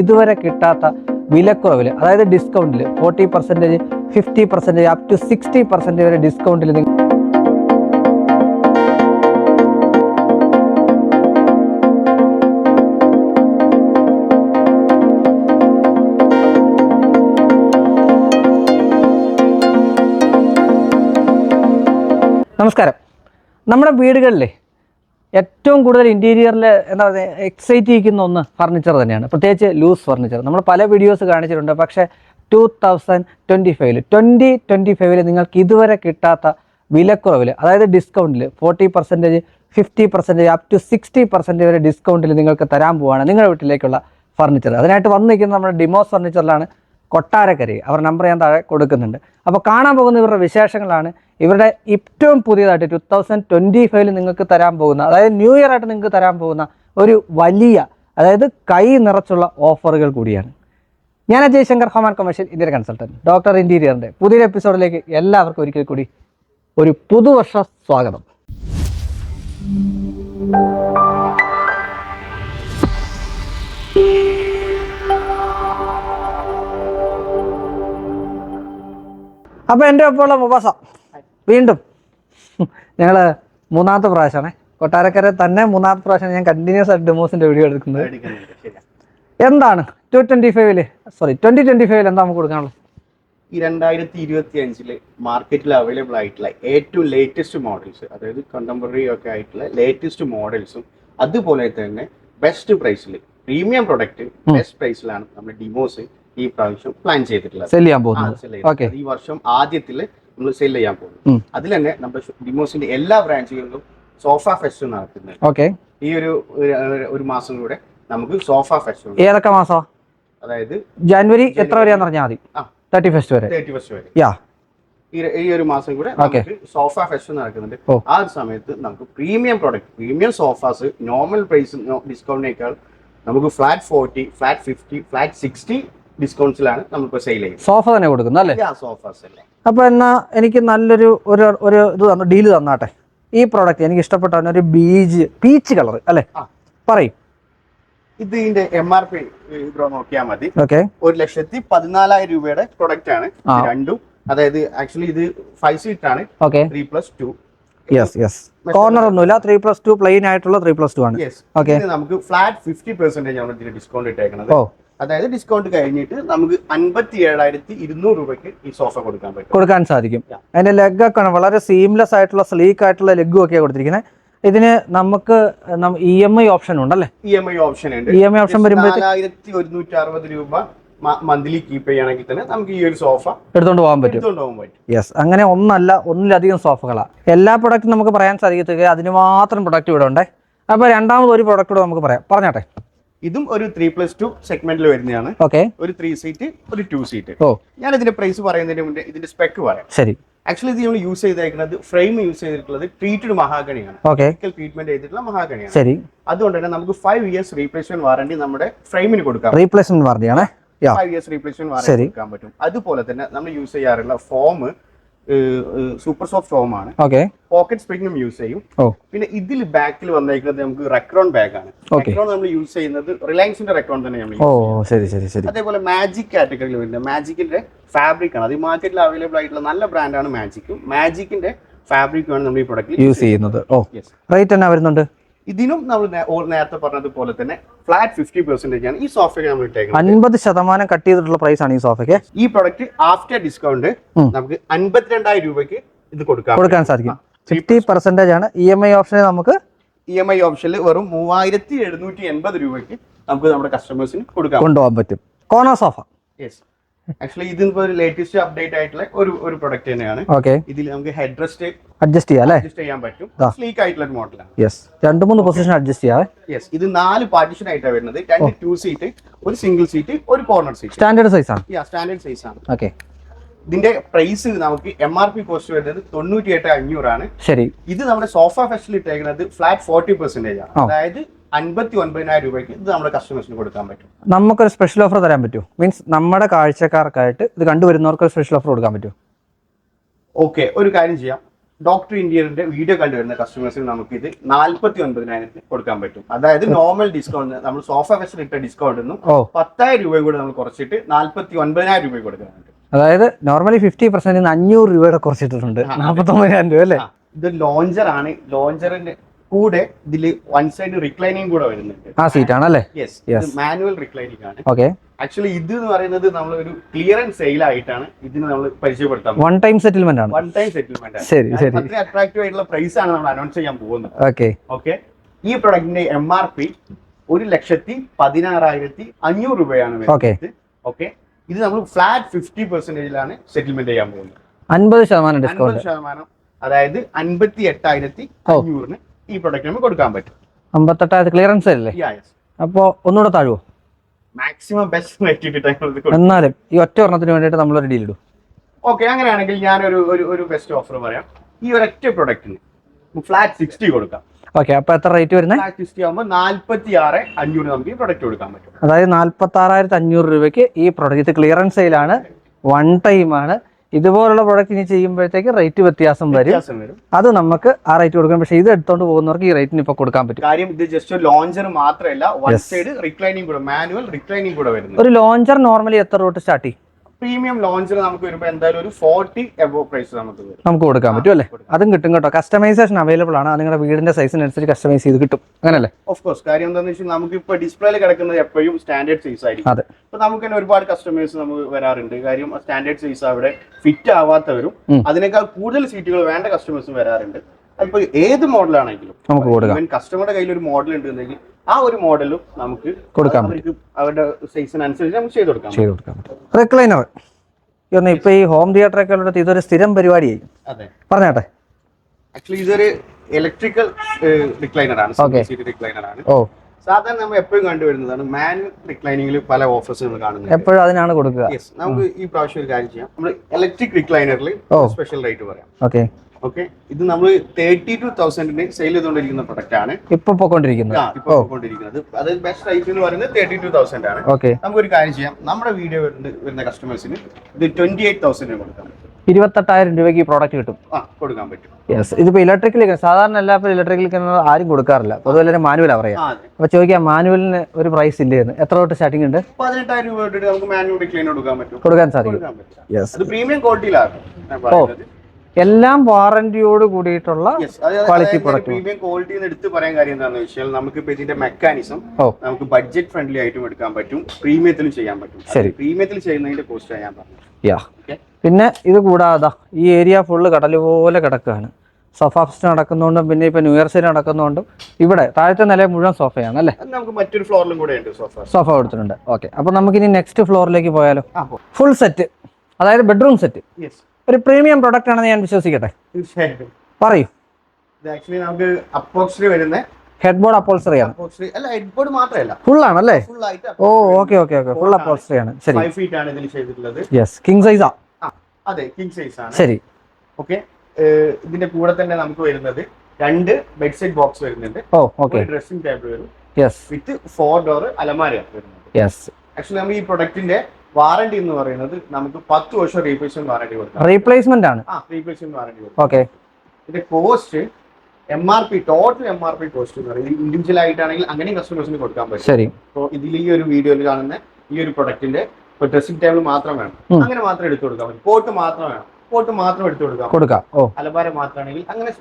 ഇതുവരെ കിട്ടാത്ത വിലക്കുറവിൽ അതായത് ഡിസ്കൗണ്ടിൽ forty percentage fifty percentage up to sixty percentage വരെ ഡിസ്കൗണ്ടിൽ നിങ്ങൾ നമസ്കാരം. നമ്മുടെ വീടുകളിൽ ഏറ്റവും കൂടുതൽ ഇന്റീരിയറിൽ എന്താ പറയുക എക്സൈറ്റ് ചെയ്യിക്കുന്ന ഒന്ന് ഫർണിച്ചർ തന്നെയാണ്. പ്രത്യേകിച്ച് ലൂസ് ഫർണിച്ചർ നമ്മൾ പല വീഡിയോസ് കാണിച്ചിട്ടുണ്ട്. പക്ഷേ ടു തൗസൻഡ് ട്വന്റി ഫൈവിൽ ട്വന്റി ട്വന്റി ഫൈവിൽ നിങ്ങൾക്ക് ഇതുവരെ കിട്ടാത്ത വിലക്കുറവിൽ അതായത് ഡിസ്കൗണ്ടിൽ forty percentage fifty percentage up to sixty percentage വരെ ഡിസ്കൗണ്ടിൽ നിങ്ങൾക്ക് തരാൻ പോവാണ് നിങ്ങളുടെ വീട്ടിലേക്കുള്ള ഫർണിച്ചർ അതിനായിട്ട് വന്നിരിക്കുന്ന നമ്മുടെ ഡിമോസ് ഫർണിച്ചറിലാണ് കൊട്ടാരക്കരി അവർ നമ്പർ ഞാൻ താഴെ കൊടുക്കുന്നുണ്ട്. അപ്പോൾ കാണാൻ പോകുന്ന ഇവരുടെ വിശേഷങ്ങളാണ്. ഇവരുടെ ഏറ്റവും പുതിയതായിട്ട് ടു തൗസൻഡ് ട്വന്റി ഫൈവിൽ നിങ്ങൾക്ക് തരാൻ പോകുന്ന അതായത് ന്യൂ ഇയർ ആയിട്ട് നിങ്ങൾക്ക് തരാൻ പോകുന്ന ഒരു വലിയ അതായത് കൈ നിറച്ചുള്ള ഓഫറുകൾ കൂടിയാണ്. ഞാൻ അജയ് ശങ്കർ ഹോമാൻ കൊമേഴ്ഷ്യൽ ഇന്ത്യൻ കൺസൾട്ടന്റ് ഡോക്ടർ ഇന്റീരിയറിന്റെ പുതിയൊരു എപ്പിസോഡിലേക്ക് എല്ലാവർക്കും ഒരിക്കൽ കൂടി ഒരു പുതുവർഷ സ്വാഗതം. അപ്പോൾ എന്റെ ഒപ്പമുള്ള മുബാസ വീണ്ടും. ഞങ്ങൾ മൂന്നാമത്തെ പ്രാവശ്യമാണേ. കൊട്ടാരക്കര തന്നെ മൂന്നാമത്തെ പ്രാവശ്യം ഞാൻ കണ്ടിന്യൂസ് ആയിട്ട് ഡെമോസിന്റെ വീഡിയോ എടുക്കുന്നത്. എന്താണ്? ടു ട്വന്റി ഫൈവിൽ സോറി ട്വന്റി ട്വന്റി ഫൈവിൽ എന്താ നമുക്ക് കൊടുക്കാനുള്ളത്? ഈ രണ്ടായിരത്തി ഇരുപത്തി അഞ്ചിൽ മാർക്കറ്റിൽ അവൈലബിൾ ആയിട്ടുള്ള ഏറ്റവും ലേറ്റസ്റ്റ് മോഡൽസ് അതായത് കണ്ടംപററി ഒക്കെ ആയിട്ടുള്ള ലേറ്റസ്റ്റ് മോഡൽസും അതുപോലെ തന്നെ ബെസ്റ്റ് പ്രൈസിൽ പ്രീമിയം പ്രൊഡക്റ്റ് ബെസ്റ്റ് പ്രൈസിലാണ് നമ്മൾ ഡിമോസ് ഈ പ്രാവശ്യം പ്ലാൻ ചെയ്തിട്ടുള്ളത്. ഈ വർഷം ആദ്യത്തിൽ നമ്മൾ സെയിൽ ചെയ്യാൻ പോകുന്നത്. പോകുന്നു അതിൽ തന്നെ നമ്മുടെ ഡിമോസിന്റെ എല്ലാ ബ്രാഞ്ചുകളിലും സോഫ ഫെസ്റ്റ് നടത്തുന്നത്. ഓക്കെ. ഈ ഒരു ഒരു- മാസം കൂടെ നമുക്ക് സോഫ ഫെസ്റ്റ് ഏതൊക്കെ മാസം? അതായത് ജനുവരി എത്ര വരെയാന്ന് പറഞ്ഞാൽ മതി. തേർട്ടി ഫസ്റ്റ് വരെ. തേർട്ടി ഫസ്റ്റ് വരെ. യാ. ഈ ഒരു മാസം കൂടെ നമുക്ക് സോഫ ഫെസ്റ്റ് നടക്കുന്നുണ്ട്. ആ ഒരു സമയത്ത് നമുക്ക് premium product premium sofas normal price ഡിസ്കൗണ്ടിനേക്കാൾ നമുക്ക് flat forty flat fifty flat sixty ഡിസ്കൗണ്ട്സിലാണ് നമുക്ക് സെയിൽ ചെയ്യുന്നത്. സോഫ തന്നെ കൊടുക്കുന്നു അല്ലേ? സോഫാസ് അല്ലേ അപ്പോൾ എന്നാ എനിക്ക് നല്ലൊരു ഒരു ഒരു ഇത് തന്നു ഡീൽ തന്നാട്ടെ. ഈ പ്രോഡക്റ്റ് എനിക്ക് ഇഷ്ടപ്പെട്ട ഒരു ബീജ് പീച്ച് കളർ അല്ലേ. പറയും. ഇത് ഇതിന്റെ എം ആർ പി ബ്രോ നോക്കിയാൽ മതി. ഓക്കെ ഒരു ലക്ഷത്തി പതിനാലായിരം രൂപയുടെ പ്രൊഡക്റ്റ് ആണ്. രണ്ടും. അതായത് ആക്ച്വലി ഇത് ഫൈവ് സീറ്റ് ആണ്. Okay three plus two yes yes corner ഒന്നുമില്ല. ത്രീ പ്ലസ് ടു പ്ലെയിൻ ആയിട്ടുള്ള ത്രീ പ്ലസ് ടു ആണ്. നമുക്ക് ഫ്ലാറ്റ് ഫിഫ്റ്റി പെർസെന്റേജ് ആണ് ഇതിന് ഡിസ്കൗണ്ട് ഇട്ടേക്കുന്നത് ഓ അതായത് ഡിസ്കൗണ്ട് കഴിഞ്ഞിട്ട് നമുക്ക് അൻപത്തി ഏഴായിരത്തി ഇരുന്നൂറ് രൂപയ്ക്ക് ഈ സോഫ കൊടുക്കാൻ പറ്റും. കൊടുക്കാൻ സാധിക്കും. അതിന്റെ ലെഗ് ഒക്കെ ആണ് വളരെ സീംലെസ് ആയിട്ടുള്ള സ്ലീക്ക് ആയിട്ടുള്ള ലെഗും ഒക്കെ കൊടുത്തിരിക്കുന്നത് ഇതിന് നമുക്ക് ഇ എം ഐ ഓപ്ഷൻ ഉണ്ടല്ലേ? ഇ എം ഐ ഓപ്ഷൻ ഉണ്ട്. ഇ എം ഐ ഓപ്ഷൻ വരുമ്പോഴത്തേക്ക് ഒരുന്നൂറ്റി അറുപത് രൂപ മന്ത്ലി കീപ്പ് ചെയ്യുകയാണെങ്കിൽ തന്നെ നമുക്ക് ഈ ഒരു സോഫ എടുത്തുകൊണ്ട് പോകാൻ പറ്റും. യെസ് അങ്ങനെ ഒന്നല്ല ഒന്നിലധികം സോഫകളാണ് എല്ലാ പ്രൊഡക്റ്റും നമുക്ക് പറയാൻ സാധിക്കത്തില്ല. അതിന് മാത്രം പ്രൊഡക്റ്റ് ഇവിടെ ഉണ്ട്. അപ്പോൾ രണ്ടാമത് ഒരു പ്രൊഡക്റ്റ് കൂടെ നമുക്ക് പറയാം. പറഞ്ഞാട്ടെ. ഇതും ഒരു ത്രീ പ്ലസ് ടു സെഗ്മെന്റിൽ വരുന്നതാണ്. ഓക്കെ ഒരു ത്രീ സീറ്റ് ഒരു ടു സീറ്റ് ഓ ഞാൻ ഇതിന്റെ പ്രൈസ് പറയുന്നതിന് മുന്നേ ഇതിന്റെ സ്പെക്ക് പറയാം. ശരി. ആക്ച്വലി ഇത് നമ്മൾ യൂസ് ചെയ്തേക്കുന്നത് ഫ്രെയിം യൂസ് ചെയ്തിട്ടുള്ളത് ട്രീറ്റഡ് മഹാഗണിയാണ് ഓക്കെ ട്രീറ്റ്മെന്റ് ചെയ്തിട്ടുള്ള മഹാഗണിയാണ് ശരി. അതുകൊണ്ട് തന്നെ നമുക്ക് ഫൈവ് ഇയേഴ്സ് റീപ്ലേസ്മെന്റ് വാറണ്ടി നമ്മുടെ ഫ്രെയിമിന് കൊടുക്കാം. റീപ്ലേസ്മെന്റ് വാറണ്ടിയാണ് ഫൈവ് ഇയേഴ്സ് റീപ്ലേസ്മെന്റ് വാറണ്ടി. കൊടുക്കാൻ പറ്റും. അതുപോലെ തന്നെ നമ്മൾ യൂസ് ചെയ്യാറുള്ള ഫോം സൂപ്പർ സോഫ്റ്റ് ഫോം ആണ്. ഓക്കെ. പോക്കറ്റ് സ്പ്രിംഗും യൂസ് ചെയ്യും. പിന്നെ ഇതിൽ ബാക്കിൽ വന്നേക്കുന്നത് നമുക്ക് റെക്രോൺ ബാഗ് ആണ്. റെക്രോൺ നമ്മൾ യൂസ് ചെയ്യുന്നത് റിലയൻസിന്റെ റെക്രോൺ തന്നെ നമ്മൾ ഓ use ശരി ശരി ശരി. അതേപോലെ മാജിക് കാറ്റഗറിയിൽ വരുന്നത് മാജിക്കിന്റെ ഫാബ്രിക് ആണ്. അത് മാർക്കറ്റിൽ അവൈലബിൾ ആയിട്ടുള്ള നല്ല ബ്രാൻഡാണ് മാജിക്കും മാജിക്കിന്റെ ഫാബ്രിക് ആണ് നമ്മൾ ഈ പ്രൊഡക്റ്റ് യൂസ് ചെയ്യുന്നത്. ഓ. റേറ്റ് എന്നാ വരുന്നുണ്ട്? ഇതിനും നമ്മൾ നേരത്തെ പറഞ്ഞതുപോലെ തന്നെ ഫ്ലാറ്റ് ഫിഫ്റ്റി പെർസെന്റേജ് ആണ് ഈ സോഫയ്ക്ക് നമ്മൾ ഇട്ടേക്കുന്നത്. അൻപത് ശതമാനം കട്ട് ചെയ്തിട്ടുള്ള പ്രൈസ് ആണ് ഈ സോഫയ്ക്ക് ഈ പ്രൊഡക്റ്റ് ആഫ്റ്റർ ഡിസ്കൗണ്ട് നമുക്ക് അൻപത്തിരണ്ടായിരം രൂപയ്ക്ക് ഇത് കൊടുക്കാം. കൊടുക്കാൻ സാധിക്കും. ഫിഫ്റ്റി പെർസെന്റേജ് ആണ് ഇ എം ഐ ഓപ്ഷന് നമുക്ക് ഇ എം ഐ ഓപ്ഷനിൽ വെറും മൂവായിരത്തി എഴുന്നൂറ്റി എൺപത് രൂപയ്ക്ക് നമുക്ക് നമ്മുടെ കസ്റ്റമേഴ്സിന് കൊടുക്കാം. കൊണ്ടുപോകാൻ പറ്റും. കോർണർ സോഫ യെസ് ആക്ച്വലി ഇതിപ്പോ ഒരു ലേറ്റസ്റ്റ് അപ്ഡേറ്റ് ആയിട്ടുള്ള ഒരു ഒരു പ്രൊഡക്റ്റ് തന്നെയാണ്. ഓക്കെ ഇതിൽ നമുക്ക് ഹെഡ് റെസ്റ്റ് അഡ്ജസ്റ്റ് ചെയ്യാം അല്ലേ? അഡ്ജസ്റ്റ് ചെയ്യാൻ പറ്റും. സ്ലീക്ക് ആയിട്ടുള്ള ഒരു മോഡലാണ് യെസ് രണ്ട് മൂന്ന് പൊസിഷൻ അഡ്ജസ്റ്റ് ചെയ്യാം യെസ് ഇത് നാല് പാർട്ടീഷൻ ആയിട്ടാണ് വരുന്നത്. രണ്ട് ടു സീറ്റ് ഒരു സിംഗിൾ സീറ്റ് ഒരു കോർണർ സീറ്റ് സ്റ്റാൻഡേർഡ് സൈസ് ആണ് യാ സ്റ്റാൻഡേർഡ് സൈസ് ആണ്. ഓക്കെ ഇതിന്റെ പ്രൈസ് നമുക്ക് എം ആർ പി കോസ്റ്റ് വരുന്നത് തൊണ്ണൂറ്റി എട്ട് അഞ്ഞൂറാണ്. ശരി. ഇത് നമ്മുടെ സോഫ ഫെസ്റ്റിൽ ഇട്ടേക്കുന്നത് ഫ്ലാറ്റ് ഫോർട്ടി പെർസെന്റേജ് ആണ്. അതായത് അൻപത്തി ഒൻപതിനായിരം രൂപയ്ക്ക് ഇത് നമ്മുടെ കസ്റ്റമേഴ്സിന് കൊടുക്കാൻ പറ്റും. നമുക്കൊരു സ്പെഷ്യൽ ഓഫർ തരാൻ പറ്റുമോ? മീൻസ് നമ്മുടെ കാഴ്ചക്കാർക്കായിട്ട് ഇത് കണ്ടുവരുന്നവർക്ക് സ്പെഷ്യൽ ഓഫർ കൊടുക്കാൻ പറ്റുമോ? ഓക്കെ ഒരു കാര്യം ചെയ്യാം. ഡോക്ടർ ഇന്ത്യയുടെ വീഡിയോ കണ്ടുവരുന്ന കസ്റ്റമേഴ്സിന് നമുക്ക് ഇത് നാല്പത്തി ഒൻപതിനായിരത്തിന് കൊടുക്കാൻ പറ്റും. അതായത് നോർമൽ ഡിസ്കൗണ്ട് നമ്മൾ സോഫ ഫെസ്റ്റിൽ ഇട്ട ഡിസ്കൗണ്ട് നിന്നും പത്തായിരം രൂപ കൂടെ നമ്മൾ കുറച്ചിട്ട് നാല്പത്തി ഒൻപതിനായിരം രൂപ കൊടുക്കുന്നുണ്ട് അതായത് നോർമലി ഫിഫ്റ്റി പെർസെന്റ് അഞ്ഞൂറ് രൂപയുടെ കുറച്ചിട്ടുണ്ട്. നാൽപ്പത്തൊമ്പതിനായിരം രൂപ അല്ലേ? ഇത് ലോഞ്ചർ ആണ്. ലോഞ്ചറിന്റെ കൂടെ ഇതിൽ വൺ സൈഡ് റിക്ലൈനിങ് കൂടെ വരുന്നുണ്ട്. ആ സീറ്റ് ആണല്ലേ? യെസ് മാനുവൽ റിക്ലൈനിങ് ആണ്. ഓക്കെ ആക്ച്വലി ഇത് എന്ന് പറയുന്നത് നമ്മൾ ഒരു ക്ലിയറൻസ് സെയിൽ ആയിട്ടാണ് ഇതിന് നമ്മൾ പരിചയപ്പെടുത്താൻ വൺ ടൈം സെറ്റിൽമെന്റ് ആണ്. വൺ ടൈം സെറ്റിൽമെന്റ് ശരി ശരി. അട്രാക്റ്റീവ് ആയിട്ടുള്ള പ്രൈസ് ആണ് നമ്മൾ അനൗൺസ് ചെയ്യാൻ പോകുന്നത്. ഓക്കെ ഓക്കെ ഈ പ്രൊഡക്റ്റിന്റെ എം ആർ പി ഒരു ലക്ഷത്തി പതിനാറായിരത്തി അഞ്ഞൂറ് രൂപയാണ് ഓക്കെ ഓക്കെ ഇത് നമ്മൾ ഫ്ലാറ്റ് ഫിഫ്റ്റി പെർസെന്റേജിലാണ് സെറ്റിൽമെന്റ് ചെയ്യാൻ പോകുന്നത്. അൻപത് ശതമാനം ഡിസ്കൗണ്ട് ശതമാനം അതായത് അൻപത്തി എട്ടായിരത്തി അഞ്ഞൂറിന് ഈ പ്രൊഡക്റ്റ് നമുക്ക് കൊടുക്കാൻ പറ്റും. അമ്പത്തെട്ടായിരത്തി ക്ലിയറൻസ് അല്ലേ? അപ്പോ ഒന്നുകൂടെ താഴുവോ? മാക്സിമം ബെസ്റ്റ് എന്നാലും ഈ ഒറ്റ ഒരെണ്ണത്തിന് വേണ്ടിയിട്ട് ഒരു ഡീൽ ഇടും. ഓക്കെ അങ്ങനെയാണെങ്കിൽ ഞാനൊരു ഒരു ഒരു ബെസ്റ്റ് ഓഫർ പറയാം. ഈ ഒരൊറ്റ പ്രൊഡക്റ്റിന് ഫ്ലാറ്റ് സിക്സ്റ്റി കൊടുക്കാം. ഓക്കെ അപ്പൊ എത്ര റേറ്റ് വരുന്നത് ആകുമ്പോൾ നാല്പത്തി ആറ് അഞ്ഞൂറ് നമുക്ക് ഈ പ്രൊഡക്റ്റ് കൊടുക്കാൻ പറ്റും. അതായത് നാല്പത്തി ആറായിരത്തി അഞ്ഞൂറ് രൂപയ്ക്ക് ഈ പ്രൊഡക്റ്റ് ഇത് ക്ലിയറൻസ് സെയിലാണ് വൺ ടൈം ആണ്. ഇതുപോലുള്ള പ്രൊഡക്റ്റ് ഇനി ചെയ്യുമ്പോഴത്തേക്ക് റേറ്റ് വ്യത്യാസം വരും. അത് നമുക്ക് ആ റേറ്റ് കൊടുക്കാം പക്ഷേ ഇത് എടുത്തോണ്ട് പോകുന്നവർക്ക് ഈ റേറ്റിന് ഇപ്പൊ കൊടുക്കാൻ പറ്റും. കാര്യം ഇത് ജസ്റ്റ് ഒരു ലോഞ്ചർ മാത്രമല്ല വൺ സൈഡ് റിക്ലൈനിങ് കൂടെ മാനുവൽ റിക്ലൈനിങ് കൂടെ വരുന്നത്. ഒരു ലോഞ്ചർ നോർമലി എത്ര തൊട്ട് സ്റ്റാർട്ട് ചെയ്യും? പ്രീമിയം ലോഞ്ചിൽ നമുക്ക് വരുമ്പോൾ എന്തായാലും ഒരു ഫോർട്ടി എബോ പ്രൈസ് നമുക്ക് വരും നമുക്ക് കൊടുക്കാൻ പറ്റും അല്ലേ? അതും കിട്ടും കേട്ടോ. കസ്റ്റമൈസേഷൻ അവൈലബിൾ ആണ്. നിങ്ങളുടെ വീടിന്റെ സൈസിനനുസരിച്ച് കസ്റ്റമൈസ് ചെയ്ത് കിട്ടും. അങ്ങനല്ലേ? ഓഫ് കോഴ്സ് കാര്യം എന്താണെന്ന് വെച്ചാൽ നമുക്ക് ഇപ്പോൾ ഡിസ്പ്ലേയിൽ കിടക്കുന്നത് എപ്പോഴും സ്റ്റാൻഡേർഡ് സൈസ് ആയിരിക്കും. അതെ. ഇപ്പൊ നമുക്ക് തന്നെ ഒരുപാട് കസ്റ്റമേഴ്സ് നമുക്ക് വരാറുണ്ട്. കാര്യം സ്റ്റാൻഡേർഡ് സൈസ് അവിടെ ഫിറ്റ് ആവാത്തവരും അതിനേക്കാൾ കൂടുതൽ സീറ്റുകൾ വേണ്ട കസ്റ്റമേഴ്സും വരാറുണ്ട്. അതിപ്പോ ഏത് മോഡലാണെങ്കിലും നമുക്ക് കൊടുക്കാം. കസ്റ്റമറുടെ കയ്യിൽ ഒരു മോഡൽ ഉണ്ടെങ്കിൽ ആ ഒരു മോഡലും നമുക്ക് കൊടുക്കാൻ അവർക്ക് അവരുടെ സൈസിനനുസരിച്ച് നമുക്ക് ചെയ്ത് കൊടുക്കാം ചെയ്ത് കൊടുക്കാൻ പറ്റും. റിക്ലൈനർ ഇതൊന്ന് ഇപ്പൊ ഈ ഹോം തിയേറ്ററൊക്കെ ഉള്ളിടത്ത് ഇതൊരു സ്ഥിരം പരിപാടിയായി. പറഞ്ഞാട്ടെ? ആക്ച്വലി ഇതൊരു ഇലക്ട്രിക്കൽ റിക്ലൈനർ ആണ്. റിക്ലൈനർ ആണ്. ഓ. സാധാരണ നമ്മൾ എപ്പോഴും കണ്ടുവരുന്നതാണ് മാൻ റിക്ലൈനിങ്ങിൽ പല ഓഫേഴ്സ് നമ്മൾ കാണുന്നത് എപ്പോഴും അതിനാണ് കൊടുക്കുക. നമുക്ക് ഈ പ്രാവശ്യം ഒരു കാര്യം ചെയ്യാം. നമ്മൾ ഇലക്ട്രിക് റിക്ലൈനറിൽ സ്പെഷ്യൽ റേറ്റ് പറയാം. ഓക്കെ. ഓക്കെ? ഇത് നമ്മൾ തേർട്ടി ടു തൗസൻഡിന് സെയിൽ ചെയ്തുകൊണ്ടിരിക്കുന്ന പ്രൊഡക്റ്റ് ആണ്. ഇപ്പൊ പോയിക്കൊണ്ടിരിക്കുന്നത് ഇപ്പൊ പോയിക്കൊണ്ടിരിക്കുന്നത് അത് ബെസ്റ്റ് റേറ്റ് എന്ന് പറയുന്നത് തേർട്ടി ടു തൗസൻഡ് ആണ്. ഓക്കെ. നമുക്കൊരു കാര്യം ചെയ്യാം. നമ്മുടെ വീഡിയോ വരുന്ന കസ്റ്റമേഴ്സിന് ഇത് ട്വന്റി എയ്റ്റ് തൗസൻഡിന് കൊടുക്കാം. ഇരുപത്തെട്ടായിരം രൂപയ്ക്ക് ഈ പ്രോഡക്റ്റ് കിട്ടും. കൊടുക്കാൻ പറ്റും. യെസ് ഇതിപ്പോ ഇലക്ട്രിക്കൽ സാധാരണ എല്ലാവരും ഇലക്ട്രിക്കൽ ആരും കൊടുക്കാറില്ല. പൊതുവെ എല്ലാവരും മാനുവലാ പറയാ. അപ്പോൾ ചോദിക്കാം മാനുവലിന് ഒരു പ്രൈസ് ഇല്ലേന്ന്. എത്ര തൊട്ട് സ്റ്റാർട്ടിംഗ് ഉണ്ട്? പതിനെട്ടായിരം രൂപ തൊട്ട് നമുക്ക് മാനുവൽ ക്ലീൻ കൊടുക്കാൻ പറ്റും. കൊടുക്കാൻ സാധിക്കും. യെസ് പ്രീമിയം ക്വാളിറ്റിയിലാണ് പറയുന്നത്. എല്ലാം വാറന്റിയോട് കൂടിയിട്ടുള്ള ക്വാളിറ്റി പ്രോഡക്റ്റ് പ്രീമിയം ക്വാളിറ്റി എന്ന് എടുത്തു പറയാൻ കാര്യം എന്താണെന്ന് വെച്ചാൽ നമുക്ക് ഇപ്പൊ ഇതിന്റെ മെക്കാനിസം നമുക്ക് ബഡ്ജറ്റ് ഫ്രണ്ട്ലി ആയിട്ടും എടുക്കാൻ പറ്റും. പ്രീമിയത്തിലും ചെയ്യാൻ പറ്റും. ശരി. പ്രീമിയത്തിൽ ചെയ്യുന്നതിന്റെ കോസ്റ്റ് ഞാൻ പറഞ്ഞു. പിന്നെ ഇത് കൂടാതെ ഈ ഏരിയ ഫുള്ള് കടൽ പോലെ കിടക്കുകയാണ്. സോഫ ഫെസ്റ്റ് നടക്കുന്നതുകൊണ്ടും പിന്നെ ഇപ്പൊ ന്യൂ ഇയർ സെയിൽ നടക്കുന്നതുകൊണ്ടും ഇവിടെ താഴത്തെ നില മുഴുവൻ സോഫയാണ് അല്ലേ? നമുക്ക് മറ്റൊരു ഫ്ലോറിലും കൂടെ ഉണ്ട് സോഫ സോഫ കൊടുത്തിട്ടുണ്ട്. ഓക്കെ അപ്പൊ നമുക്കിനി നെക്സ്റ്റ് ഫ്ലോറിലേക്ക് പോയാലോ? ഫുൾ സെറ്റ് അതായത് ബെഡ്റൂം സെറ്റ് ഒരു പ്രീമിയം പ്രൊഡക്റ്റ് ആണെന്ന് ഞാൻ വിശ്വസിക്കട്ടെ? പറയൂ. ആക്ച്വലി നമുക്ക് വരുന്ന. ഹെഡ് ബോർഡ് അപ്പോൾസറി ആണ് അല്ല ഹെഡ്ബോർഡ് മാത്രമല്ല. ഫുൾ ഫുൾ ആയിട്ട് ഓ okay okay okay full upholstery ആണ്. ശരി. ഫീറ്റ് ആണ് ഇതിൽ ചെയ്തിട്ടുള്ളത്. യെസ് കിങ് സൈസാ അതെ കിങ് സൈസ് ആണ്. ശരി. ഓക്കെ ഇതിന്റെ കൂടെ തന്നെ നമുക്ക് വരുന്നത് രണ്ട് ബെഡ് സൈഡ് ബോക്സ് വരുന്നുണ്ട്. ഓ ഓക്കെ ഒരു ഡ്രസ്സിംഗ് ടേബിൾ വരും. യെസ് വിത്ത് ഫോർ ഡോർ അലമാര വരുന്നുണ്ട്. യെസ് ആക്ച്വലി നമ്മൾ ഈ പ്രൊഡക്റ്റിന്റെ വാറണ്ടി എന്ന് പറയുന്നത് നമുക്ക് പത്ത് വർഷം റീപ്ലേസ്മെന്റ് വാറണ്ടി കൊടുക്കാം. റീപ്ലേസ്മെന്റ് ആണ്. ആ റീപ്ലേസ്മെന്റ് വാറണ്ടി കൊടുക്കാം. ഓക്കെ ഇതിന്റെ cost M R P total M R P cost എന്ന് പറയുന്നത് ഇൻഡിവിജ്വൽ ആയിട്ടാണെങ്കിൽ അങ്ങനെയും കസ്റ്റമേഴ്സിന് കൊടുക്കാൻ പറ്റും. ശരി. അപ്പോൾ ഇതിൽ ഈ ഒരു വീഡിയോയിൽ കാണുന്ന ഈ ഒരു പ്രൊഡക്റ്റിന്റെ ഇപ്പൊ ഡ്രസ്സിംഗ് ടേബിൾ മാത്രം വേണം. അങ്ങനെ മാത്രം എടുത്തു കൊടുക്കാം പറ്റും. പോട്ട് മാത്രം വേണം. പോട്ട് മാത്രം എടുത്തു കൊടുക്കാം. കൊടുക്കാം. ഓ. അലമാര മാത്രമാണെങ്കിൽ അങ്ങനെ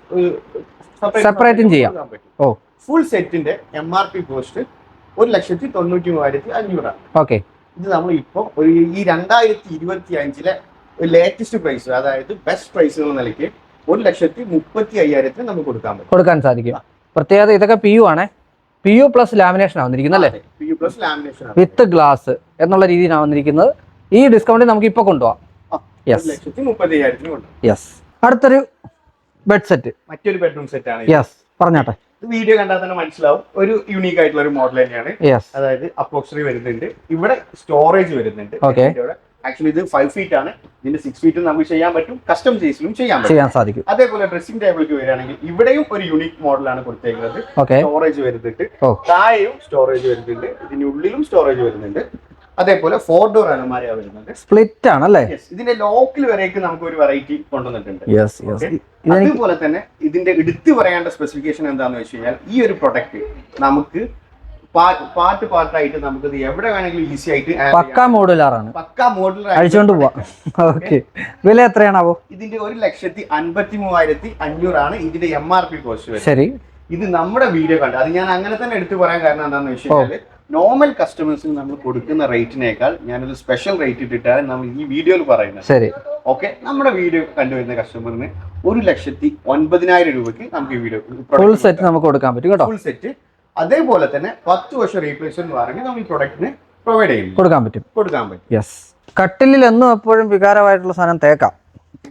സെപ്പറേറ്റും ചെയ്യാം. ഓ. ഫുൾ സെറ്റിന്റെ എം ആർ പി കോസ്റ്റ് ഒരു ലക്ഷത്തി തൊണ്ണൂറ്റി മൂവായിരത്തി അഞ്ഞൂറാണ് ഓക്കെ. ഇത് നമ്മൾ ഇപ്പോൾ ഒരു ഈ രണ്ടായിരത്തി ഇരുപത്തി അഞ്ചിലെ ലേറ്റസ്റ്റ് പ്രൈസ് അതായത് ബെസ്റ്റ് പ്രൈസ് എന്ന നിലയ്ക്ക് ഒരു ലക്ഷത്തി മുപ്പത്തി അയ്യായിരത്തിന് നമുക്ക് കൊടുക്കാൻ പറ്റും. കൊടുക്കാൻ സാധിക്കും. പ്രത്യേകത ഇതൊക്കെ പി യു ആണേ. പി യു പ്ലസ് ലാമിനേഷൻ ആവുന്നിരിക്കുന്നത് അല്ലേ? P U plus lamination with glass എന്നുള്ള രീതിയിലാണ് വന്നിരിക്കുന്നത്. ഈ ഡിസ്കൗണ്ട് നമുക്ക് ഇപ്പൊ കൊണ്ടുപോകാം യെസ് അടുത്തൊരു ബെഡ് സെറ്റ് മറ്റൊരു ബെഡ്റൂം സെറ്റ് ആണ്. യെസ് പറഞ്ഞാട്ടെ. വീഡിയോ കണ്ടാൽ തന്നെ മനസ്സിലാവും. ഒരു യൂണീക് ആയിട്ടുള്ള ഒരു മോഡൽ തന്നെയാണ്. അതായത് അപ്പോക്സറി വരുന്നുണ്ട്. ഇവിടെ സ്റ്റോറേജ് വരുന്നുണ്ട്. ആക്ച്വലി ഇത് ഫൈവ് ഫീറ്റ് ആണ്. ഇതിന്റെ സിക്സ് ഫീറ്റ് നമുക്ക് ചെയ്യാൻ പറ്റും. കസ്റ്റം സൈസിലും ചെയ്യാൻ ചെയ്യാൻ സാധിക്കും. അതേപോലെ ഡ്രസ്സിംഗ് ടേബിൾക്ക് വരികയാണെങ്കിൽ ഇവിടെയും ഒരു യൂണിക് മോഡലാണ് കൊടുത്തേക്കുന്നത്. സ്റ്റോറേജ് വരുന്നിട്ട് ഓ. താഴെയും സ്റ്റോറേജ് വരുന്നുണ്ട്. ഇതിനുള്ളിലും സ്റ്റോറേജ് വരുന്നുണ്ട്. അതേപോലെ ഫോർ ഡോർ അലമാര വരുന്നത് സ്പ്ലിറ്റ് ആണ് അല്ലേ? ഇതിന്റെ ലോക്കിൽ വരേക്ക് നമുക്ക് ഒരു വെറൈറ്റി കൊണ്ടുവന്നിട്ടുണ്ട്. അതുപോലെ തന്നെ ഇതിന്റെ എടുത്തു പറയേണ്ട സ്പെസിഫിക്കേഷൻ എന്താണെന്ന് വെച്ച് കഴിഞ്ഞാൽ ഈ ഒരു പ്രൊഡക്റ്റ് നമുക്ക് പാർട്ട് പാർട്ടായിട്ട് നമുക്ക് എവിടെ വേണമെങ്കിലും ഈസി ആയിട്ട്. പക്ക മോഡുലാറാണ് പക്ക മോഡൽ അഴിച്ചോണ്ട് പോവാം. ഓക്കെ വില എത്രയാണാവോ? ഇതിന്റെ ഒരു ലക്ഷത്തി അൻപത്തി മൂവായിരത്തി അഞ്ഞൂറാണ് ഇതിന്റെ എം ആർ പി കോസ്റ്റ് ശരി. ഇത് നമ്മുടെ വീഡിയോ കണ്ട് അത് ഞാൻ അങ്ങനെ തന്നെ എടുത്തു പറയാൻ കാരണം എന്താണെന്ന് വെച്ചാൽ നോർമൽ കസ്റ്റമേഴ്സിന് നമ്മൾ കൊടുക്കുന്ന റേറ്റിനേക്കാൾ ഞാനൊരു സ്പെഷ്യൽ റേറ്റ് ഇട്ടിട്ടാണ് നമ്മൾ ഈ വീഡിയോയിൽ പറയുന്നത്. ശരി. ഓക്കെ നമ്മുടെ വീഡിയോ കണ്ടുവരുന്ന കസ്റ്റമറിന് ഒരു ലക്ഷത്തി ഒൻപതിനായിരം രൂപയ്ക്ക് നമുക്ക് ഈ വീഡിയോ ഫുൾ സെറ്റ് നമുക്ക് കൊടുക്കാൻ പറ്റും കേട്ടോ. ഫുൾ സെറ്റ് അതേപോലെ തന്നെ പത്ത് വർഷം റീപ്ലേസ്മെന്റ് വാറണ്ടി നമ്മൾ ഈ പ്രൊഡക്റ്റിന് പ്രൊവൈഡ് ചെയ്യും കൊടുക്കാൻ പറ്റും. കൊടുക്കാൻ പറ്റും. യെസ് കട്ടിലിൽ എന്നും എപ്പോഴും വികാരമായിട്ടുള്ള സാധനം തേക്കാം.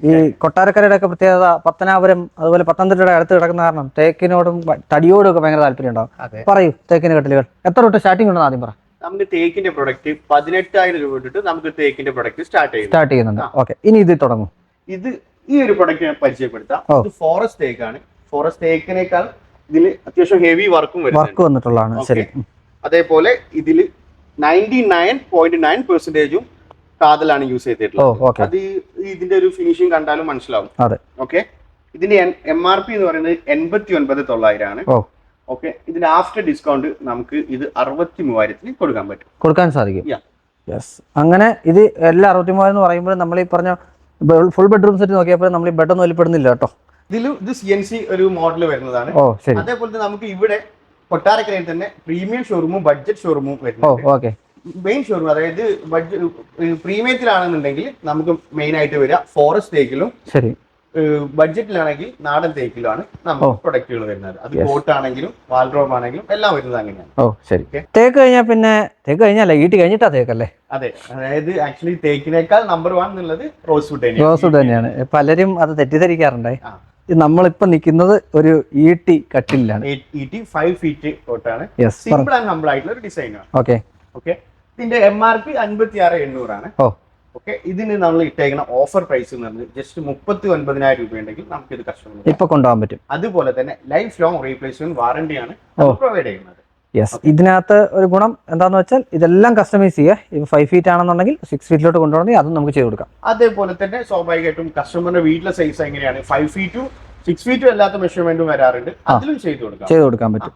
ഈ കൊട്ടാരക്കരയുടെ ഒക്കെ പ്രത്യേകത പത്തനാപുരം അതുപോലെ പത്തനംതിട്ടയുടെ അടുത്ത് കിടക്കുന്ന കാരണം തേക്കിനോടും തടിയോടും ഒക്കെ ഭയങ്കര താല്പര്യം ഉണ്ടാവും. പറയൂ തേക്കിന് കട്ടിലുകൾ. എത്ര തൊട്ട് സ്റ്റാർട്ടിംഗ് ഉണ്ടെന്ന് ആദ്യം പറ. നമുക്ക് തേക്കിന്റെ പ്രൊഡക്റ്റ് പതിനെട്ടായിരം രൂപ ഇട്ടിട്ട് നമുക്ക് തേക്കിന്റെ പ്രൊഡക്റ്റ് സ്റ്റാർട്ട് ചെയ്യുന്നു. സ്റ്റാർട്ട് ചെയ്യുന്നുണ്ട്. ഓക്കെ ഇനി ഇത് തുടങ്ങും. ഇത് ഈ ഒരു പ്രൊഡക്റ്റ് ഞാൻ പരിചയപ്പെടുത്താം. ഇത് ഫോറസ്റ്റ് തേക്കാണ്. ഫോറസ്റ്റ് തേക്കിനേക്കാൾ ഇതിൽ അത്യാവശ്യം ഹെവി വർക്കും വർക്ക് വന്നിട്ടുള്ളതാണ്. ശരി. അതേപോലെ ഇതിൽ നയന്റി നയൻ പോയിന്റ് നയൻ പെർസെന്റേജും കാതലാണ് യൂസ് ചെയ്തിട്ടുള്ളത്. അത് ഇതിന്റെ ഒരു ഫിനിഷിംഗ് കണ്ടാലും മനസ്സിലാവും. ഓക്കെ ഇതിന്റെ എം ആർ പി എന്ന് പറയുന്നത് എൺപത്തി ഒൻപത് തൊള്ളായിരം ആണ് ഓക്കെ ഇതിന്റെ ആഫ്റ്റർ ഡിസ്കൗണ്ട് നമുക്ക് ഇത് അറുപത്തി മൂവായിരത്തിന് കൊടുക്കാൻ പറ്റും. കൊടുക്കാൻ സാധിക്കും. യെസ് അങ്ങനെ ഇത് എല്ലാ അറുപത്തി മൂവായിരം എന്ന് പറയുമ്പോൾ നമ്മൾ ഈ പറഞ്ഞ ഫുൾ ബെഡ്റൂം സെറ്റ് നോക്കിയപ്പോൾ നമ്മൾ ഈ ബെഡൊന്നും വലിപ്പെടുന്നില്ല കേട്ടോ. ഇതിൽ ഇത് സി എൻ സി ഒരു മോഡൽ വരുന്നതാണ്. അതേപോലെ തന്നെ നമുക്ക് ഇവിടെ കൊട്ടാരക്കരയിൽ തന്നെ പ്രീമിയം ഷോറൂമും ബഡ്ജറ്റ് ഷോറൂമും വരുന്നത് വരുന്നുണ്ട്. മെയിൻ ഷോറൂം അതായത് ബഡ്ജറ്റ് പ്രീമിയത്തിലാണെന്നുണ്ടെങ്കിൽ നമുക്ക് മെയിൻ ആയിട്ട് വരിക ഫോറസ്റ്റ് തേക്കിലും ശരി. ബഡ്ജറ്റിലാണെങ്കിൽ നാടൻ തേക്കിലുമാണ് നമുക്ക് നമ്മുടെ പ്രൊഡക്റ്റുകൾ വരുന്നത്. അത് ബോട്ട് കോട്ട് ആണെങ്കിലും വാൾഡ്രോബ് ആണെങ്കിലും എല്ലാം വരുന്നത് അങ്ങനെയാണ്. ഓ ശരി. തേക്ക് കഴിഞ്ഞാൽ പിന്നെ തേക്ക് കഴിഞ്ഞാൽ ഈട്ടി കഴിഞ്ഞിട്ടാ തേക്കല്ലേ? അതെ അതായത് ആക്ച്വലി തേക്കിനേക്കാൾ നമ്പർ വൺ എന്നുള്ളത് റോസ് വുഡ് റോസ് തന്നെയാണ്. പലരും അത് തെറ്റിദ്ധരിക്കാറുണ്ടായി. നമ്മളിപ്പോ നിൽക്കുന്നത് ഒരു ഇ ടി കട്ടിലാണ് സിമ്പിൾ ആൻഡ് ഹംബിൾ ആയിട്ടുള്ള ഒരു ഡിസൈനാണ് ഓക്കെ ഓക്കെ ഇതിന്റെ എം ആർ പി അൻപത്തി ആറ് എണ്ണൂറാണ്. ഓ. ഓക്കെ ഇതിന് നമ്മൾ ഇട്ടേക്കുന്ന ഓഫർ പ്രൈസ് എന്ന് പറഞ്ഞത് ജസ്റ്റ് മുപ്പത്തി ഒൻപതിനായിരം രൂപ ഉണ്ടെങ്കിൽ നമുക്ക് ഇത് കസ്റ്റമർ ഇപ്പൊ കൊണ്ടുപോകാൻ പറ്റും. അതുപോലെ തന്നെ ലൈഫ് ലോങ് റീപ്ലേസ്മെന്റ് വാറണ്ടിയാണ്. പ്രൊവൈഡ് ചെയ്യുന്നത്. യെസ് ഇതിനകത്ത് ഒരു ഗുണം എന്താന്ന് വെച്ചാൽ ഇതെല്ലാം കസ്റ്റമൈസ് ചെയ്യുക. ഇപ്പൊ ഫൈവ് ഫീറ്റ് ആണെന്നുണ്ടെങ്കിൽ സിക്സ് ഫീറ്റിലോട്ട് കൊണ്ടുപോകണമെങ്കിൽ അതും നമുക്ക് ചെയ്ത് കൊടുക്കാം. അതേപോലെ തന്നെ സ്വാഭാവികമായിട്ടും കസ്റ്റമറിന്റെ വീട്ടിലെ സൈസ് എങ്ങനെയാണ്? ഫൈവ് ഫീറ്റും സിക്സ് ഫീറ്റ് അല്ലാത്ത മെഷർമെന്റും വരാറുണ്ട്. അതിലും ചെയ്ത് കൊടുക്കാം. ചെയ്ത് കൊടുക്കാൻ പറ്റും.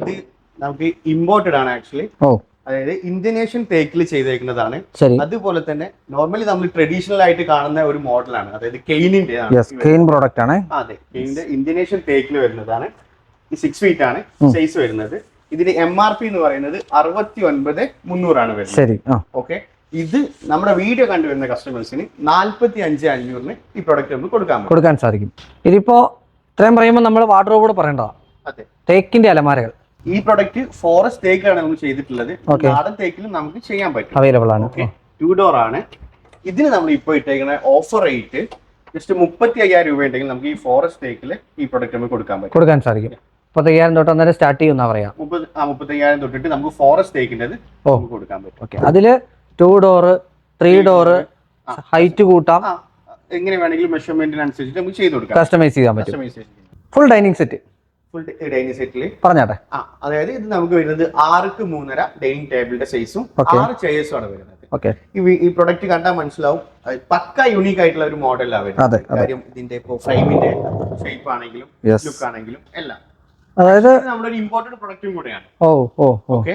ഇത് നമുക്ക് ഇമ്പോർട്ടഡ് ആണ് ആക്ച്വലി ഓ. അതായത് ഇന്ത്യനേഷ്യൻ തേക്കിൽ ചെയ്തേക്കുന്നതാണ്. അതുപോലെ തന്നെ നോർമലി നമ്മൾ ട്രഡീഷണൽ ആയിട്ട് കാണുന്ന ഒരു മോഡലാണ് അതായത് കെയിനിന്റെ ക്ലീൻ പ്രോഡക്റ്റ് ആണ്. അതെ കെയിനിന്റെ ഇന്ത്യനേഷ്യൻ തേക്കിൽ വരുന്നതാണ്. സിക്സ് ഫീറ്റ് ആണ് സൈസ് വരുന്നത്. ഇതിന് എം ആർ പി എന്ന് പറയുന്നത് അറുപത്തി ഒൻപത് മുന്നൂറാണ് വരുന്നത്. ശരി ഓക്കെ ഇത് നമ്മുടെ വീഡിയോ കണ്ടുവരുന്ന കസ്റ്റമേഴ്സിന് നാൽപ്പത്തി അഞ്ച് അഞ്ഞൂറിന് ഈ പ്രൊഡക്റ്റ് നമുക്ക് കൊടുക്കാൻ പറ്റും. കൊടുക്കാൻ സാധിക്കും. ഇതിപ്പോ ഇത്രയും പറയുമ്പോൾ നമ്മൾ വാർഡ്രോബ് കൂടെ പറയേണ്ടതാണ് അതെ. തേക്കിന്റെ അലമാരകൾ. ഈ പ്രൊഡക്റ്റ് ഫോറസ്റ്റ് തേക്കാണ് നമ്മൾ ചെയ്തിട്ടുള്ളത്. നാടൻ തേക്കിലും നമുക്ക് ചെയ്യാൻ പറ്റും. അവൈലബിൾ ആണ്. ടു ഡോർ ആണ്. ഇതിന് നമ്മൾ ഇപ്പോൾ ഇട്ടേക്കുന്ന ഓഫർ റേറ്റ് ജസ്റ്റ് മുപ്പത്തി അയ്യായിരം രൂപ ഉണ്ടെങ്കിൽ നമുക്ക് ഈ ഫോറസ്റ്റ് തേക്കിൽ ഈ പ്രൊഡക്റ്റ് നമുക്ക് കൊടുക്കാൻ പറ്റും. കൊടുക്കാൻ സാധിക്കും. മുപ്പത്തയ്യായിരം തൊട്ട് അന്നേരം സ്റ്റാർട്ട് ചെയ്യുന്ന പറയാം. മുപ്പത്തയ്യായിരം തൊട്ടിട്ട് നമുക്ക് ഫോറസ്റ്റ് തേക്കിന്റെ കൊടുക്കാൻ പറ്റും. ഓക്കെ അതിൽ two door three door height കൂട്ടാം. എങ്ങനെ വേണമെങ്കിലും മെഷർമെന്റിന് അനുസരിച്ച് നമുക്ക് ചെയ്ത് കൊടുക്കാം. കസ്റ്റമൈസ് ചെയ്യാൻ പറ്റും. Full dining set full dining സെറ്റിൽ പറഞ്ഞാട്ടെ. ആ അതായത് ഇത് നമുക്ക് വരുന്നത് ആർക്ക് മൂന്നര ഡൈനിങ് ടേബിളിന്റെ സൈസും ആറ് ചെയേഴ്സും ആണ് വരുന്നത്. ഓക്കെ ഈ പ്രൊഡക്റ്റ് കണ്ടാൽ മനസ്സിലാവും. പക്ക യൂണീക് ആയിട്ടുള്ള ഒരു മോഡലാണ് വരുന്നത്. കാര്യം ഇതിന്റെ ഇപ്പോ ഫ്രെയിമിന്റെ ഷേപ്പ് ആണെങ്കിലും ലുക്ക് ആണെങ്കിലും എല്ലാം. അതായത് നമ്മുടെ ഒരു ഇമ്പോർട്ടന്റ് പ്രൊഡക്റ്റും കൂടെയാണ്. ഓ ഓ ഓക്കെ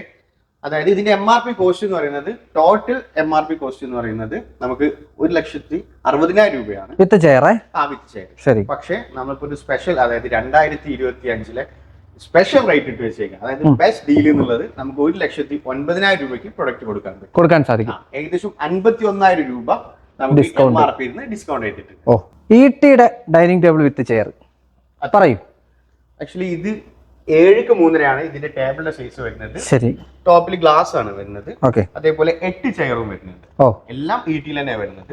അതായത് ഇതിന്റെ എം ആർ പി കോസ്റ്റ് എന്ന് പറയുന്നത് total M R P cost എന്ന് പറയുന്നത് നമുക്ക് ഒരു ലക്ഷത്തി അറുപതിനായിരം രൂപയാണ്. വിത്ത് ചെയറേ ആ വിത്ത് ചെയർ ശരി. പക്ഷേ നമ്മളിപ്പോ ഒരു സ്പെഷ്യൽ അതായത് രണ്ടായിരത്തി ഇരുപത്തി അഞ്ചിലെ സ്പെഷ്യൽ റേറ്റ് ഇട്ട് വെച്ചേക്കാം. അതായത് ബെസ്റ്റ് ഡീൽ എന്നുള്ളത് നമുക്ക് ഒരു ലക്ഷത്തി ഒൻപതിനായിരം രൂപയ്ക്ക് പ്രൊഡക്റ്റ് കൊടുക്കാൻ പറ്റും. കൊടുക്കാൻ സാധിക്കും. ഏകദേശം അൻപത്തി ഒന്നായിരം രൂപ നമുക്ക്. എം ആർ പി ഡിസ്കൗണ്ട് ചെയ്തിട്ടുണ്ട് ഓ ഈട്ടിയുടെ ഡൈനിങ് ടേബിൾ വിത്ത് ചെയർ പറയൂ. ആക്ച്വലി ഇത് ഏഴുക്ക് മൂന്നരയാണ് ഇതിന്റെ ടേബിളിന്റെ സൈസ് വരുന്നത്. ശരി. ടോപ്പിൽ ഗ്ലാസ് ആണ് വരുന്നത്. ഓക്കെ അതേപോലെ എട്ട് ചെയറും വരുന്നുണ്ട്. ഓ. എല്ലാം ഇ ടിയിൽ തന്നെ വരുന്നത്.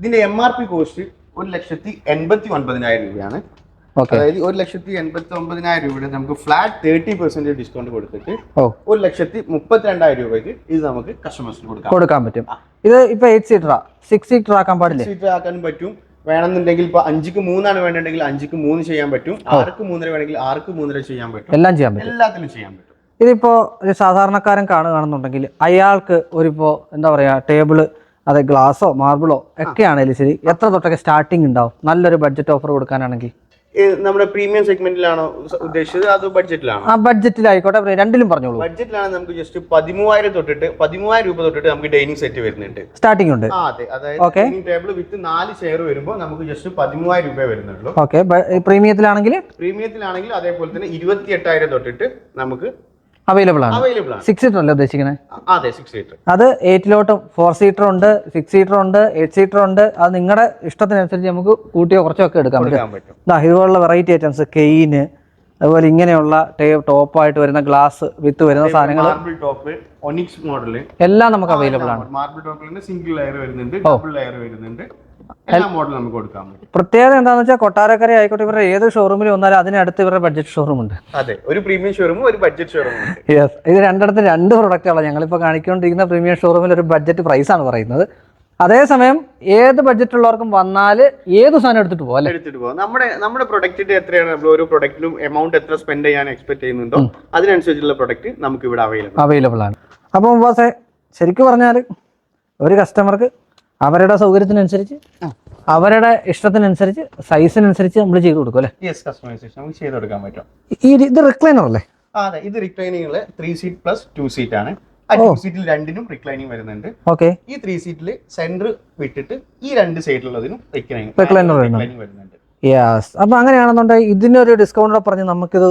ഇതിന്റെ എം ആർ പി കോസ്റ്റ് ഒരു ലക്ഷത്തി എൺപത്തി ഒൻപതിനായിരം രൂപയാണ് അതായത് ഒരു ലക്ഷത്തി എൺപത്തി ഒമ്പതിനായിരം രൂപയുടെ നമുക്ക് ഫ്ലാറ്റ് തേർട്ടി പെർസെന്റ് ഡിസ്കൗണ്ട് കൊടുത്തിട്ട് ഒരു ലക്ഷത്തി മുപ്പത്തിരണ്ടായിരം രൂപയ്ക്ക് ഇത് നമുക്ക് കസ്റ്റമേഴ്സിന് കൊടുക്കാം. കൊടുക്കാൻ പറ്റും. ഇത് ഇപ്പൊ എയ്റ്റ് സീറ്ററാ സിക്സ് സീറ്റർ ആക്കാൻ പാടില്ല? സീറ്റർ ആക്കാനും പറ്റും. വേണമെന്നുണ്ടെങ്കിൽ ഇപ്പൊ അഞ്ചിക്ക് മൂന്നാണ് വേണ്ടെങ്കിൽ അഞ്ചിക്ക് മൂന്ന് ചെയ്യാൻ പറ്റും. ആർക്ക് മൂന്നര വേണമെങ്കിൽ ആർക്ക് മൂന്നര ചെയ്യാൻ പറ്റും? എല്ലാം ചെയ്യാൻ പറ്റും. എല്ലാത്തിനും ചെയ്യാൻ പറ്റും. ഇതിപ്പോ ഒരു സാധാരണക്കാരൻ കാണുകയാണെന്നുണ്ടെങ്കിൽ അയാൾക്ക് ഒരിപ്പോൾ എന്താ പറയാ ടേബിൾ അതെ ഗ്ലാസോ മാർബിളോ ഒക്കെ ആണെങ്കിലും ശരി എത്ര തൊട്ടൊക്കെ സ്റ്റാർട്ടിങ് ഉണ്ടാവും? നല്ലൊരു ബഡ്ജറ്റ് ഓഫർ കൊടുക്കാനാണെങ്കിൽ. നമ്മുടെ പ്രീമിയം സെഗ്മെന്റിലാണോ ഉദ്ദേശിച്ചത്? അത് ബഡ്ജറ്റിലാണോ ആ ബഡ്ജറ്റിലായിക്കോട്ടെ രണ്ടിലും പറഞ്ഞോളൂ. ബഡ്ജറ്റിലാണ് നമുക്ക് ജസ്റ്റ് പതിമൂവായിരം തൊട്ടിട്ട് പതിമൂവായിരം രൂപ തൊട്ടിട്ട് നമുക്ക് ഡൈനിങ് സെറ്റ് വരുന്നുണ്ട്. സ്റ്റാർട്ടിംഗ് ഉണ്ട്. ആ അതെ. അതായത്. ഡൈനിങ് ടേബിൾ വിത്ത് നാല് ചെയർ വരുമ്പോൾ നമുക്ക് ജസ്റ്റ് പതിമൂവായിരം രൂപ വരുന്നുള്ളൂ. ഓക്കെ പ്രീമിയത്തിലാണെങ്കിൽ പ്രീമിയത്തിലാണെങ്കിൽ അതേപോലെ തന്നെ ഇരുപത്തി എട്ടായിരം തൊട്ടിട്ട് നമുക്ക് അവൈലബിൾ ആണ്. സിക്സ് സീറ്റർ അല്ലേ ഉദ്ദേശിക്കുന്നത് അതെ സിക്സ് സീറ്റർ അത് എയ്റ്റിലോട്ടും ഫോർ സീറ്റർ ഉണ്ട് സിക്സ് സീറ്റർ ഉണ്ട് എയ്റ്റ് സീറ്റർ ഉണ്ട്. അത് നിങ്ങളുടെ ഇഷ്ടത്തിനനുസരിച്ച് നമുക്ക് കൂട്ടിയോ കുറച്ചോ ഒക്കെ എടുക്കാൻ പറ്റും. ഇതുപോലുള്ള വെറൈറ്റി ഐറ്റംസ് കെയിന് അതുപോലെ ഇങ്ങനെയുള്ള ടോപ്പ് ആയിട്ട് വരുന്ന ഗ്ലാസ് വിത്ത് വരുന്ന സാധനങ്ങൾ എല്ലാം നമുക്ക് അവൈലബിൾ ആണ്. മാർബിൾ ടോപ്പിൽ സിംഗിൾ ലെയർ വരുന്നുണ്ട് ഡബിൾ ലെയർ വരുന്നുണ്ട്. പ്രത്യേകത എന്താണെന്ന് വെച്ചാൽ കൊട്ടാരക്കര ആയിക്കോട്ടെ ഇവരുടെ ഏത് ഷോറൂമിൽ വന്നാലും അതിനടുത്ത് ഇവരുടെ ബഡ്ജറ്റ് ഷോറൂം ഉണ്ട്. അതെ ഒരു പ്രീമിയം ഷോറൂമും ഒരു ബഡ്ജറ്റ് ഷോറൂമും യെസ് ഇത് രണ്ടിടത്ത് രണ്ട് പ്രൊഡക്റ്റുകളാണ് ഞങ്ങളിപ്പോൾ കാണിക്കൊണ്ടിരിക്കുന്ന പ്രീമിയം ഷോറൂമിൽ ഒരു ബഡ്ജറ്റ് പ്രൈസാണ് പറയുന്നത്. അതേസമയം ഏത് ബഡ്ജറ്റ് ഉള്ളവർക്കും വന്നാൽ ഏത് സാധനം എടുത്തിട്ട് പോകാം എടുത്തിട്ട് പോകാം നമ്മുടെ നമ്മുടെ പ്രൊഡക്റ്റിന്റെ എത്രയാണ് നമ്മൾ ഓരോ പ്രൊഡക്റ്റിലും എമൗണ്ട് എത്ര സ്പെൻഡ് ചെയ്യാൻ എക്സ്പെക്ട് ചെയ്യുന്നുണ്ടോ അതിനനുസരിച്ചുള്ള പ്രൊഡക്റ്റ് നമുക്ക് ഇവിടെ അവൈലബിൾ അവൈലബിൾ ആണ്. അപ്പോൾ ശരിക്കും പറഞ്ഞാൽ ഒരു കസ്റ്റമർക്ക് അവരുടെ സൗകര്യത്തിനനുസരിച്ച് അവരുടെ ഇഷ്ടത്തിനനുസരിച്ച് സൈസിനനുസരിച്ച് നമ്മൾ ചെയ്ത് കൊടുക്കും അല്ലേ? യെസ് കസ്റ്റമൈസേഷൻ നമുക്ക് ചെയ്ത് കൊടുക്കാൻ പറ്റും. ഈ ഇത് റിക്ലൈനർ അല്ലേ? അതെ. ഇത് റിക്ലൈനിങ്ങിൽ three seat plus two seat ആണ്. ആ ടു സീറ്റിൽ രണ്ടിനും റിക്ലൈനിങ് വരുന്നുണ്ട്. ഓക്കെ. ഈ ത്രീ സീറ്റിൽ സെന്റർ വിട്ടിട്ട് ഈ രണ്ട് സൈഡിലുള്ളതിനും റിക്ലൈനിങ് റിക്ലൈനർ വരുന്നുണ്ട്. യെസ് അപ്പോൾ അങ്ങനെയാണെന്നുണ്ടെങ്കിൽ ഇതിനൊരു ഡിസ്കൗണ്ട് പറഞ്ഞ് നമുക്കിത്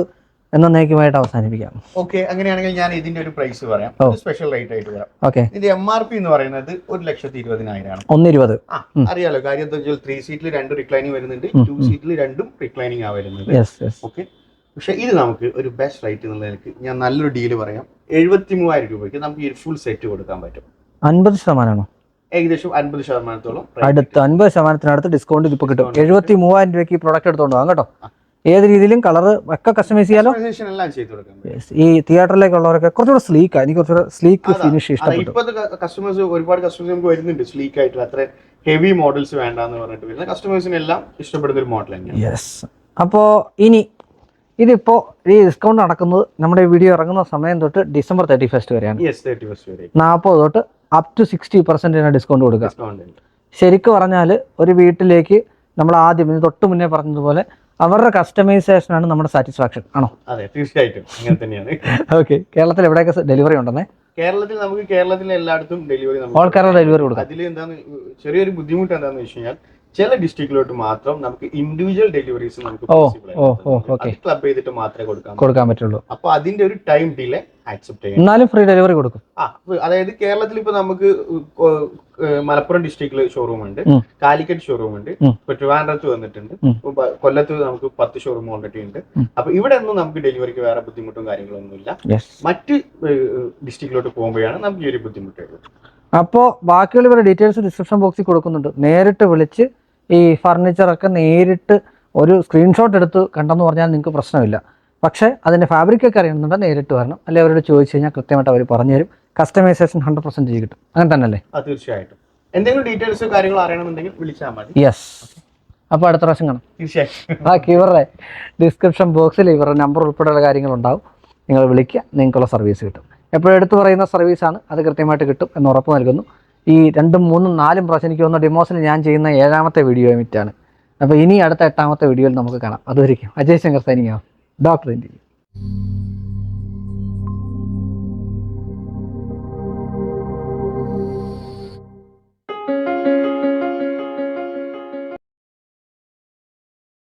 എന്നേക്കുമായിട്ട് അവസാനിപ്പിക്കാം. ഓക്കെ അങ്ങനെയാണെങ്കിൽ ഞാൻ ഇതിന്റെ ഒരു പ്രൈസ് പറയാം. സ്പെഷ്യൽ റേറ്റ് ആയിട്ട് പറയാം ഓക്കെ ഇതിന്റെ എം ആർ പി എന്ന് പറയുന്നത് ഒരു ലക്ഷത്തി ഇരുപതിനായിരമാണ് ഒന്നിരുപത്. ആ അറിയാലോ കാര്യം എന്താ വെച്ചാൽ ത്രീ സീറ്റിൽ രണ്ട് റിക്ലൈനിങ് വരുന്നുണ്ട്. ടു സീറ്റിൽ രണ്ടും റിക്ലൈനിങ് ആ വരുന്നുണ്ട്. ഓക്കെ പക്ഷെ ഇത് നമുക്ക് ഒരു ബെസ്റ്റ് റേറ്റ് എന്നുള്ള നിലയ്ക്ക് ഞാൻ നല്ലൊരു ഡീൽ പറയാം. എഴുപത്തി മൂവായിരം രൂപയ്ക്ക് നമുക്ക് ഈ ഫുൾ സെറ്റ് കൊടുക്കാൻ പറ്റും. അൻപത് ശതമാനമാണോ? ഏകദേശം അൻപത് ശതമാനത്തോളം അടുത്ത അൻപത് ശതമാനത്തിനടുത്ത് ഡിസ്കൗണ്ട് ഇപ്പോൾ കിട്ടും. എഴുപത്തി മൂവായിരം രൂപയ്ക്ക് ഈ പ്രോഡക്റ്റ് എടുത്തോണ്ട് കേട്ടോ. ഏത് രീതിയിലും കളർ ഒക്കെ കസ്റ്റമൈസ് ചെയ്യാലോ? ഈ തിയേറ്ററിലേക്കുള്ളവരൊക്കെ കുറച്ചുകൂടെ സ്ലീക്ക് എനിക്ക് കുറച്ചുകൂടെ സ്ലീക്ക് ഫിനിഷ് ഇഷ്ടപ്പെട്ടു. കസ്റ്റമേഴ്സ് ഒരുപാട് കസ്റ്റമേഴ്സ് നമുക്ക് വരുന്നുണ്ട് സ്ലീക്ക് ആയിട്ടുള്ള. അത്ര ഹെവി മോഡൽസ് വേണ്ടെന്ന് പറഞ്ഞിട്ട് വരുന്ന കസ്റ്റമേഴ്സിന് എല്ലാം ഇഷ്ടപ്പെടുന്ന ഒരു മോഡൽ തന്നെയാണ്. യെസ് അപ്പോൾ ഇനി ഇതിപ്പോ ഈ ഡിസ്കൗണ്ട് നടക്കുന്നത് നമ്മുടെ വീഡിയോ ഇറങ്ങുന്ന സമയം തൊട്ട് ഡിസംബർ തേർട്ടി ഫസ്റ്റ് വരെയാണ് നാൽപ്പത് തൊട്ട് up to sixty percent discount കൊടുക്കുക. ശരിക്കും പറഞ്ഞാൽ ഒരു വീട്ടിലേക്ക് നമ്മൾ ആദ്യം ഇത് തൊട്ട് മുന്നേ പറഞ്ഞതുപോലെ അവരുടെ കസ്റ്റമൈസേഷൻ ആണ് നമ്മുടെ സാറ്റിസ്ഫാക്ഷൻ ആണോ? അതെ തീർച്ചയായിട്ടും. അങ്ങനെ തന്നെയാണ്. ഓക്കെ കേരളത്തിൽ എവിടെയൊക്കെ ഡെലിവറി ഉണ്ടെന്നേ? കേരളത്തിൽ നമുക്ക് കേരളത്തിലെ എല്ലായിടത്തും ഡെലിവറി ഓൾ കേരള ഡെലിവറി കൊടുക്കാം. അതിൽ എന്താണ് ചെറിയൊരു ബുദ്ധിമുട്ട് എന്താണെന്ന് വെച്ച് കഴിഞ്ഞാൽ ചില ഡിസ്ട്രിക്റ്റിലോട്ട് മാത്രം നമുക്ക് ഇൻഡിവിജ്വൽ ഡെലിവറീസ് നമുക്ക് ക്ലബ് ചെയ്തിട്ട് മാത്രമേ കൊടുക്കാൻ കൊടുക്കാൻ പറ്റുള്ളൂ. അപ്പൊ അതിന്റെ ഒരു ടൈം ഡിലേ ആക്സെപ്റ്റ് ചെയ്യും. എന്നാലും ഫ്രീ ഡെലിവറി കൊടുക്കും. ആ അതായത് കേരളത്തിൽ ഇപ്പൊ നമുക്ക് മലപ്പുറം ഡിസ്ട്രിക്റ്റിൽ ഷോറൂം ഉണ്ട്. കാലിക്കറ്റ് ഷോറൂം ഉണ്ട്. ഇപ്പൊ ട്രിവാൻഡ്രത്ത് വന്നിട്ടുണ്ട്. കൊല്ലത്ത് നമുക്ക് പത്ത് ഷോറൂം ഓൾറെഡി ഉണ്ട്. അപ്പൊ ഇവിടെ ഒന്നും നമുക്ക് ഡെലിവറിക്ക് വേറെ ബുദ്ധിമുട്ടും കാര്യങ്ങളൊന്നുമില്ല. മറ്റ് ഡിസ്ട്രിക്റ്റിലോട്ട് പോകുമ്പോഴാണ് നമുക്ക് ഈ ഒരു ബുദ്ധിമുട്ടുള്ളത് അപ്പോൾ ബാക്കിയുള്ള ഇവരുടെ ഡീറ്റെയിൽസ് ഡിസ്ക്രിപ്ഷൻ ബോക്സിൽ കൊടുക്കുന്നുണ്ട്. നേരിട്ട് വിളിച്ച് ഈ ഫർണിച്ചറൊക്കെ നേരിട്ട് ഒരു സ്ക്രീൻഷോട്ട് എടുത്ത് കണ്ടെന്ന് പറഞ്ഞാൽ നിങ്ങൾക്ക് പ്രശ്നമില്ല. പക്ഷേ അതിന്റെ ഫാബ്രിക്കൊക്കെ അറിയണമെന്നുണ്ടെങ്കിൽ നേരിട്ട് വരണം. അല്ലെങ്കിൽ അവരോട് ചോദിച്ചു കഴിഞ്ഞാൽ കൃത്യമായിട്ട് അവർ പറഞ്ഞു തരും. കസ്റ്റമൈസേഷൻ ഹൺഡ്രഡ് പെർസെന്റേജ് കിട്ടും. അങ്ങനെ തന്നെ അല്ലേ? ആ തീർച്ചയായിട്ടും. എന്തെങ്കിലും ഡീറ്റെയിൽസ് അറിയണമെന്നുണ്ടെങ്കിൽ വിളിച്ചാൽ മതി. യെസ് അപ്പോൾ അടുത്ത പ്രാവശ്യം കാണാം. തീർച്ചയായും ബാക്കി ഇവരുടെ ഡിസ്ക്രിപ്ഷൻ ബോക്സിൽ ഇവരുടെ നമ്പർ ഉൾപ്പെടെയുള്ള കാര്യങ്ങളുണ്ടാവും. നിങ്ങൾ വിളിക്കുക നിങ്ങൾക്കുള്ള സർവീസ് കിട്ടും. എപ്പോഴും എടുത്തു പറയുന്ന സർവീസാണ് അത് കൃത്യമായിട്ട് കിട്ടും എന്ന് ഉറപ്പ് നൽകുന്നു. ഈ രണ്ടും മൂന്നും നാലും പ്രാവശ്യം എനിക്ക് തോന്നുന്ന ഡിമോസിന് ഞാൻ ചെയ്യുന്ന ഏഴാമത്തെ വീഡിയോ മിറ്റാണ് അപ്പോൾ ഇനി അടുത്ത എട്ടാമത്തെ വീഡിയോയിൽ നമുക്ക് കാണാം. അതുവരെയും Ajay Shankar signing doctor India